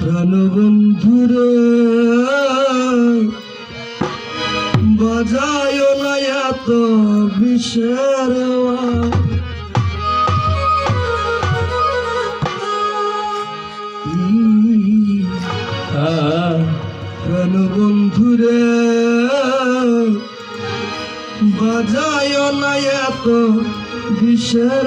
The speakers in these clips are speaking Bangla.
প্রাণবন্ধুর বাজায় না এত বিষের প্রাণবন্ধুরে বাজায় না তো বিষের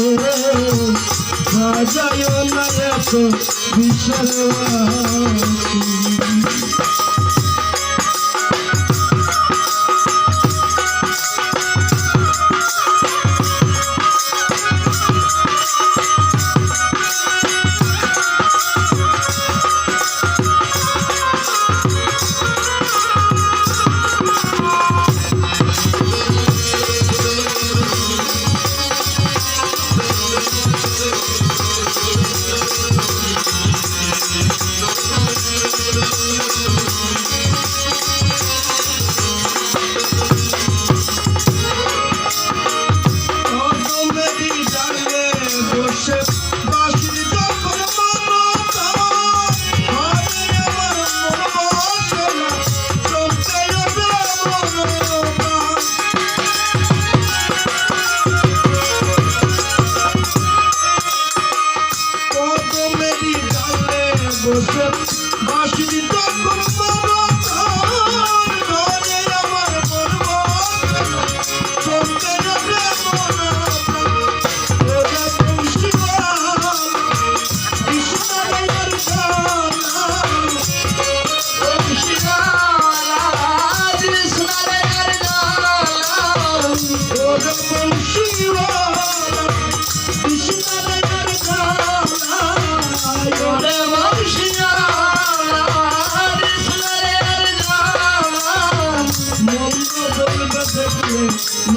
যায় না এত বিশ্বাস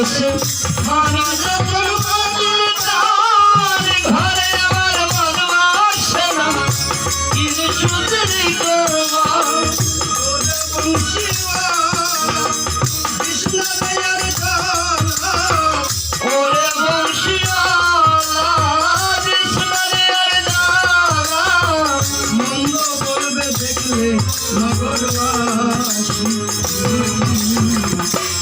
আসে। আমি যখন ঘরে আমার মন আসে না। কিছু শুধু নগরবাসী।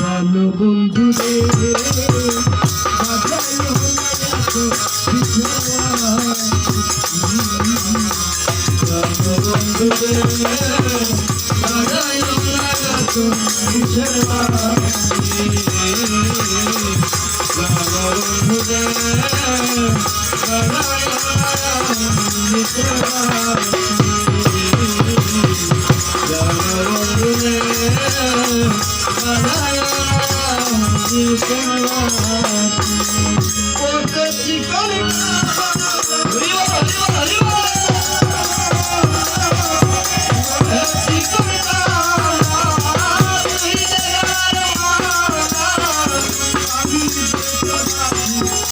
ভালো বন্ধু রে বন্ধু রে বাজাই হলো